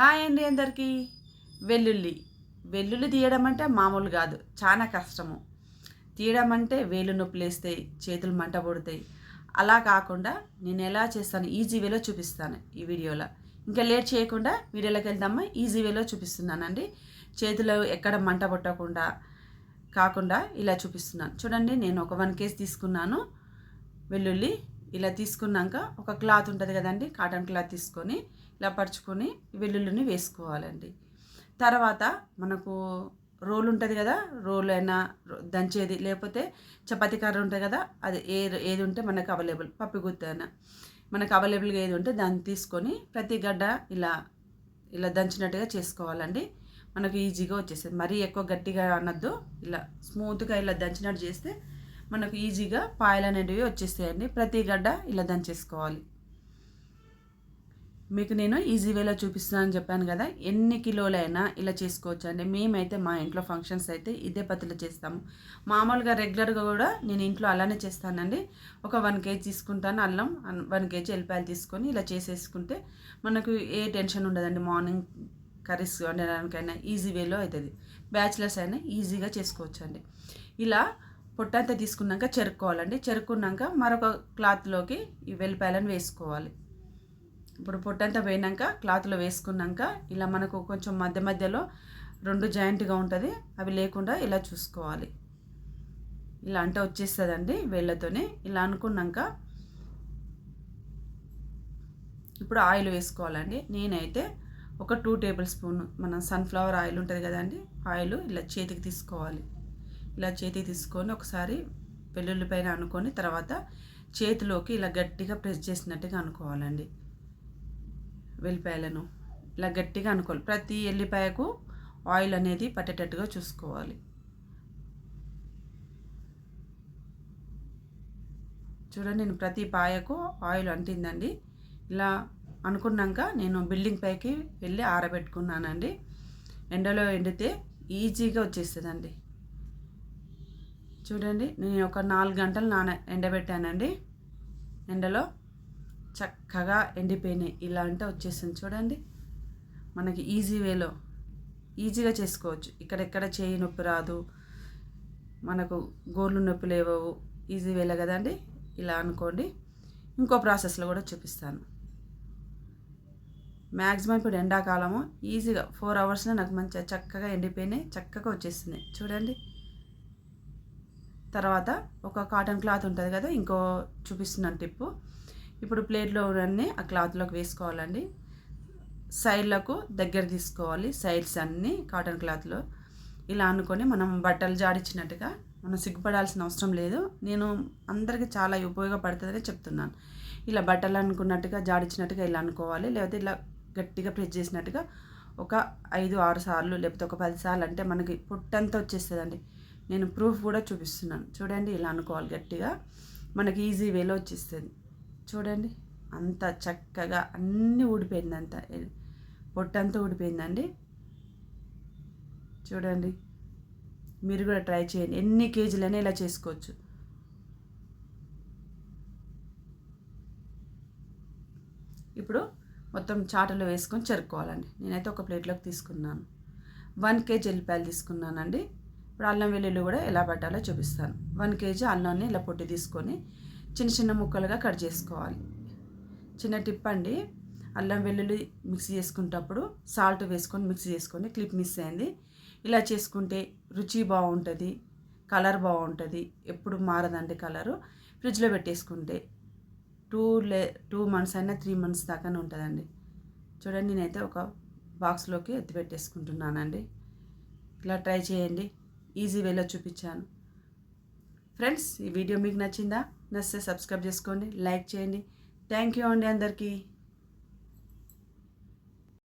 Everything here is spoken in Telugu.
హాయ్ అండి అందరికీ. వెల్లుల్లి. వెల్లుల్లి తీయడం అంటే మామూలు కాదు చాలా కష్టము. తీయడం అంటే వేలు నొప్పులు వేస్తాయి చేతులు మంట పడతాయి. అలా కాకుండా నేను ఎలా చేస్తాను ఈజీ వేలో చూపిస్తాను ఈ వీడియోలో. ఇంకా లేట్ చేయకుండా వీడియోలోకి వెళ్దామా ఈజీ వేలో చూపిస్తున్నానండి. చేతులు ఎక్కడ మంట పట్టకుండా కాకుండా ఇలా చూపిస్తున్నాను. చూడండి నేను ఒక వన్ కేజీ తీసుకున్నాను వెల్లుల్లి. ఇలా తీసుకున్నాక ఒక క్లాత్ ఉంటుంది కదండి కాటన్ క్లాత్ తీసుకొని ఇలా పరుచుకొని వెల్లుల్లిని వేసుకోవాలండి. తర్వాత మనకు రోల్ ఉంటుంది కదా రోల్ అయినా దంచేది లేకపోతే చపాతీ కర్ర ఉంటుంది కదా అది ఏ ఏది ఉంటే మనకు అవైలబుల్ పప్పిగుత్త అయినా. మనకు అవైలబుల్గా ఏది ఉంటే దాన్ని తీసుకొని ప్రతి గడ్డ ఇలా ఇలా దంచినట్టుగా చేసుకోవాలండి. మనకు ఈజీగా వచ్చేస్తుంది. మరీ ఎక్కువ గట్టిగా అనొద్దు ఇలా స్మూత్గా ఇలా దంచినట్టు చేస్తే మనకు ఈజీగా పాయలు అనేటివి వచ్చేస్తాయండి. ప్రతి గడ్డ ఇలా దంచేసుకోవాలి. మీకు నేను ఈజీ వేలో చూపిస్తున్నానని చెప్పాను కదా. ఎన్ని కిలోలైనా ఇలా చేసుకోవచ్చు అండి మేమైతే మా ఇంట్లో ఫంక్షన్స్ అయితే ఇదే పద్ధతిలో చేస్తాము. మామూలుగా రెగ్యులర్గా కూడా నేను ఇంట్లో అలానే చేస్తానండి. ఒక వన్ కేజీ తీసుకుంటాను అల్లం వన్ కేజీ ఎల్లిపాయలు తీసుకొని ఇలా చేసేసుకుంటే మనకు ఏ టెన్షన్ ఉండదండి. మార్నింగ్ కర్రీస్ వండడానికైనా ఈజీ వేలో అవుతుంది. బ్యాచిలర్స్ అయినా ఈజీగా చేసుకోవచ్చు అండి ఇలా పొట్టంతా తీసుకున్నాక చెరుక్కోవాలండి. చెరుక్కున్నాక మరొక క్లాత్లోకి ఈ వెల్లిపాయలను వేసుకోవాలి. ఇప్పుడు పొట్టంతా పోయినాక క్లాత్లో వేసుకున్నాక ఇలా మనకు కొంచెం మధ్య మధ్యలో రెండు జాయింట్గా ఉంటుంది. అవి లేకుండా ఇలా చూసుకోవాలి. ఇలా అంటే వచ్చేస్తుందండి వేళ్ళతోనే. ఇలా అనుకున్నాక ఇప్పుడు ఆయిల్ వేసుకోవాలండి. నేనైతే ఒక టూ టేబుల్ స్పూన్ మన సన్ఫ్లవర్ ఆయిల్ ఉంటుంది కదండి ఆయిల్ ఇలా చేతికి తీసుకోవాలి. ఇలా చేతికి తీసుకొని ఒకసారి వెల్లుల్లి పైన అనుకొని తర్వాత చేతిలోకి ఇలా గట్టిగా ప్రెస్ చేసినట్టుగా అనుకోవాలండి. వెల్లిపాయలను ఇలా గట్టిగా అనుకోవాలి. ప్రతి ఎల్లిపాయకు ఆయిల్ అనేది పట్టేటట్టుగా చూసుకోవాలి. చూడండి నేను ప్రతి పాయకు ఆయిల్ అంటిందండి. ఇలా అనుకున్నాక నేను బిల్డింగ్ పైకి వెళ్ళి ఆరబెట్టుకున్నానండి. ఎండలో ఎండితే ఈజీగా వచ్చేస్తుందండి. చూడండి నేను ఒక నాలుగు గంటలు నాన ఎండబెట్టానండి. ఎండలో చక్కగా ఎండిపోయినాయి. ఇలా అంటే వచ్చేసింది చూడండి. మనకి ఈజీ వేలో ఈజీగా చేసుకోవచ్చు. ఇక్కడెక్కడ చేయి నొప్పి రాదు. మనకు గోర్లు నొప్పి లేవవు. ఈజీ వేలే కదండి. ఇలా అనుకోండి. ఇంకో ప్రాసెస్లో కూడా చూపిస్తాను. మ్యాక్సిమం ఇప్పుడు ఎండాకాలము ఈజీగా ఫోర్ అవర్స్లో నాకు మంచిగా చక్కగా ఎండిపోయినాయి. చక్కగా వచ్చేస్తున్నాయి చూడండి. తర్వాత ఒక కాటన్ క్లాత్ ఉంటుంది కదా ఇంకో చూపిస్తున్నాను టిప్పు. ఇప్పుడు ప్లేట్లో అన్నీ ఆ క్లాత్లోకి వేసుకోవాలండి. సైడ్లకు దగ్గర తీసుకోవాలి సైడ్స్ అన్నీ కాటన్ క్లాత్లో ఇలా అనుకొని మనం బట్టలు జాడించినట్టుగా మనం సిగ్గుపడాల్సిన అవసరం లేదు. నేను అందరికీ చాలా ఉపయోగపడుతుందని చెప్తున్నాను. ఇలా బట్టలు అనుకున్నట్టుగా జాడించినట్టుగా ఇలా అనుకోవాలి. లేకపోతే ఇలా గట్టిగా ప్రెస్ చేసినట్టుగా ఒక ఐదు ఆరు సార్లు లేకపోతే ఒక పది సార్లు అంటే మనకి పొట్టంతా వచ్చేస్తుందండి. నేను ప్రూఫ్ కూడా చూపిస్తున్నాను. చూడండి ఇలా అనుకోవాలి గట్టిగా. మనకి ఈజీ వేలో వచ్చేస్తుంది. చూడండి అంత చక్కగా అన్నీ ఊడిపోయింది అంత పొట్టంతా ఊడిపోయిందండి. చూడండి మీరు కూడా ట్రై చేయండి. ఎన్ని కేజీలైనా ఇలా చేసుకోవచ్చు. ఇప్పుడు మొత్తం చాటలో వేసుకొని చెరుక్కోవాలండి. నేనైతే ఒక ప్లేట్లోకి తీసుకున్నాను. వన్ కేజీ ఎల్లిపాయలు తీసుకున్నానండి. ఇప్పుడు అల్లం వెల్లుల్లి కూడా ఎలా పట్టాలో చూపిస్తాను. వన్ కేజీ అల్లాన్ని ఇలా పొట్టి తీసుకొని చిన్న చిన్న ముక్కలుగా కట్ చేసుకోవాలి. చిన్న టిప్ అండి అల్లం వెల్లుల్లి మిక్సీ చేసుకునేటప్పుడు సాల్ట్ వేసుకొని మిక్సీ చేసుకొని క్లిప్ మిస్ అయింది. ఇలా చేసుకుంటే రుచి బాగుంటుంది కలర్ బాగుంటుంది ఎప్పుడు మారదండి కలరు ఫ్రిడ్జ్లో పెట్టేసుకుంటే టూ లే టూ మంత్స్ అయినా త్రీ మంత్స్ దాకానే ఉంటుందండి. చూడండి నేనైతే ఒక బాక్స్లోకి ఎత్తి పెట్టేసుకుంటున్నానండి. ఇలా ట్రై చేయండి. ఈజీ వేలో చూపించాను. ఫ్రెండ్స్ ఈ వీడియో మీకు నచ్చిందా? నచ్చితే సబ్స్క్రైబ్ చేసుకోండి లైక్ చేయండి. థ్యాంక్ యూ అండి అందరికీ.